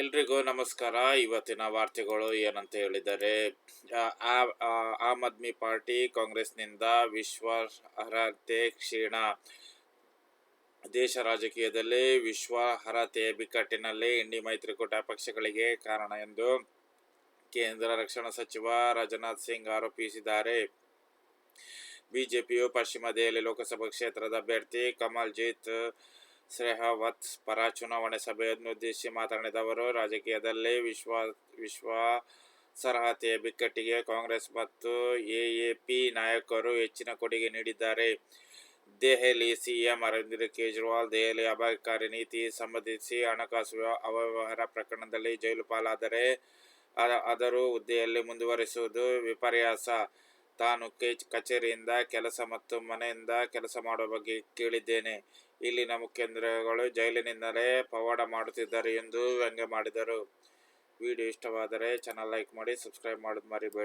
ಎಲ್ರಿಗೂ ನಮಸ್ಕಾರ. ಇವತ್ತಿನ ವಾರ್ತೆಗಳು ಏನಂತ ಹೇಳಿದರೆ ಆಮ್ ಆದ್ಮಿ ಪಾರ್ಟಿ ಕಾಂಗ್ರೆಸ್ನಿಂದ ವಿಶ್ವಾರ್ಹತೆ ಕ್ಷೀಣ. ದೇಶ ರಾಜಕೀಯದಲ್ಲಿ ವಿಶ್ವಾರ್ಹತೆಯ ಬಿಕ್ಕಟ್ಟಿನಲ್ಲಿ ಇಂಡಿ ಮೈತ್ರಿಕೂಟ ಪಕ್ಷಗಳಿಗೆ ಕಾರಣ ಎಂದು ಕೇಂದ್ರ ರಕ್ಷಣಾ ಸಚಿವ ರಾಜನಾಥ್ ಸಿಂಗ್ ಆರೋಪಿಸಿದ್ದಾರೆ. ಬಿಜೆಪಿಯು ಪಶ್ಚಿಮ ದೆಹಲಿ ಲೋಕಸಭಾ ಕ್ಷೇತ್ರದ ಅಭ್ಯರ್ಥಿ ಕಮಲ್ಜಿತ್ ಶೆಹಾವತ್ ಪರ ಚುನಾವಣೆ ಸಭೆಯನ್ನು ಉದ್ದೇಶಿಸಿ ಮಾತನಾಡಿದ ಅವರು, ರಾಜಕೀಯದಲ್ಲಿ ವಿಶ್ವ ವಿಶ್ವಾಸಾರ್ಹತೆಯ ಬಿಕ್ಕಟ್ಟಿಗೆ ಕಾಂಗ್ರೆಸ್ ಮತ್ತು ಎಎಪಿ ನಾಯಕರು ಹೆಚ್ಚಿನ ಕೊಡುಗೆ ನೀಡಿದ್ದಾರೆ. ದೆಹಲಿ ಸಿಎಂ ಅರವಿಂದ್ ಕೇಜ್ರಿವಾಲ್ ದೆಹಲಿ ಅಬಕಾರಿ ನೀತಿ ಸಂಬಂಧಿಸಿ ಹಣಕಾಸು ವ್ಯವ- ಅವ್ಯವಹಾರ ಪ್ರಕರಣದಲ್ಲಿ ಜೈಲು ಪಾಲಾದರೆ ಅದರೂ ಹುದ್ದೆಯಲ್ಲಿ ಮುಂದುವರಿಸುವುದು ವಿಪರ್ಯಾಸ. ತಾನು ಕಚೇರಿಯಿಂದ ಕೆಲಸ ಮತ್ತು ಮನೆಯಿಂದ ಕೆಲಸ ಮಾಡುವ ಬಗ್ಗೆ ಕೇಳಿದ್ದೇನೆ. ಇಲ್ಲಿನ ಮುಖ್ಯಂದ್ರಗಳು ಜೈಲಿನಿಂದಲೇ ಪವಾಡ ಮಾಡುತ್ತಿದ್ದಾರೆ ಎಂದು ವ್ಯಂಗ್ಯ ಮಾಡಿದರು. ವಿಡಿಯೋ ಇಷ್ಟವಾದರೆ ಚಾನಲ್ ಲೈಕ್ ಮಾಡಿ ಸಬ್ಸ್ಕ್ರೈಬ್ ಮಾಡೋದು ಮರಿಬೇಡಿ.